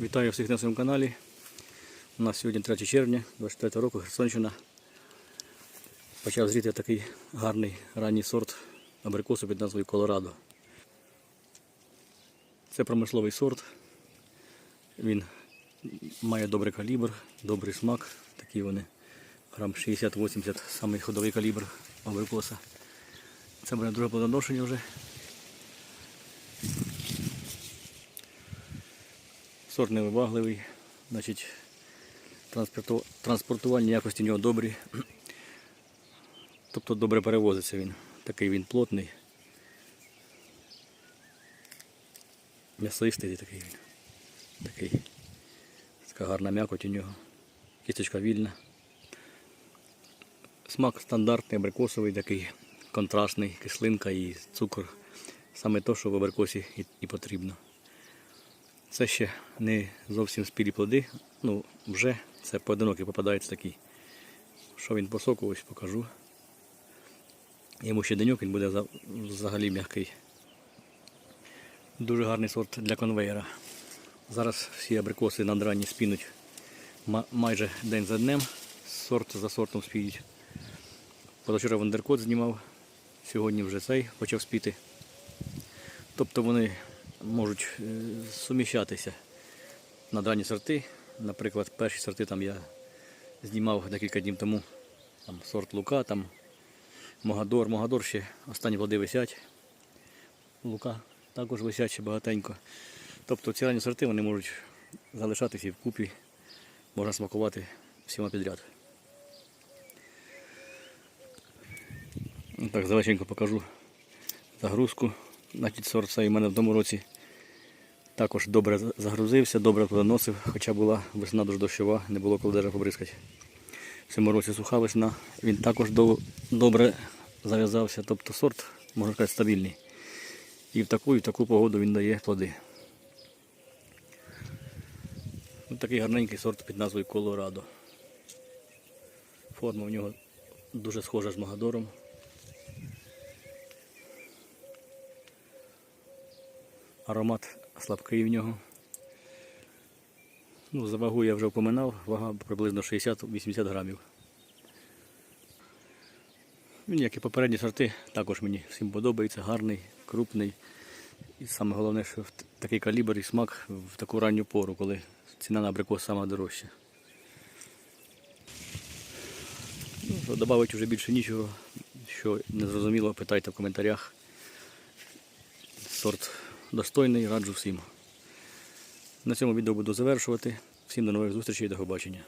Вітаю всіх на своєму каналі. У нас сьогодні 3 червня 24 року Херсонщина. Почав зріти такий гарний ранній сорт абрикосу під назвою Колорадо. Це промисловий сорт. Він має добрий калібр, добрий смак. Такі вони грам 60-80, самий ходовий калібр абрикоса. Це буде друге плодоношення вже. Сорт невибагливий, значить транспорту- транспортувальні якості в нього добрі. Тобто добре перевозиться він. Такий він плотний. М'ясистий такий він. Такий. Така гарна м'якоть у нього. Кісточка вільна. Смак стандартний, абрикосовий, такий контрастний, кислинка і цукор. Саме те, що в абрикосі і, і потрібно. Це ще не зовсім спілі плоди. Ну, вже це поодинокі попадаються такі. Що він по ось покажу. Йому ще деньок, він буде взагалі м'який. Дуже гарний сорт для конвейера. Зараз всі абрикоси надранні спінуть майже день за днем. Сорт за сортом спіють. Позавчора вандеркот знімав, сьогодні вже цей почав спіти. Тобто вони можуть е, суміщатися на дані сорти. Наприклад, перші сорти там я знімав декілька днів тому. Там сорт Лука, там Могадор. Могадор ще останні плоди висять. Лука також висять ще багатенько. Тобто ці ранні сорти вони можуть залишатися і вкупі. Можна смакувати всіма підряд. Так, залеченько покажу загрузку. Значить, сорт цей у мене в тому році також добре загрузився, добре плодоносив, хоча була весна дуже дощова, не було коли даже побризкати. В цьому році суха весна, він також до- добре зав'язався, тобто сорт, можна сказати, стабільний. І в таку, і в таку погоду він дає плоди. Ось такий гарненький сорт під назвою Колорадо. Форма в нього дуже схожа з Магадором. Аромат слабкий в нього. Ну, за вагу я вже впоминав, вага приблизно 60-80 грамів. Він, як і попередні сорти, також мені всім подобається, гарний, крупний. І саме головне, що такий калібр і смак в таку ранню пору, коли ціна на абрикос сама дорожча. Ну, Добавити вже більше нічого, що не зрозуміло, питайте в коментарях. Сорт достойний, раджу всім. На цьому відео буду завершувати. Всім до нових зустрічей і до побачення.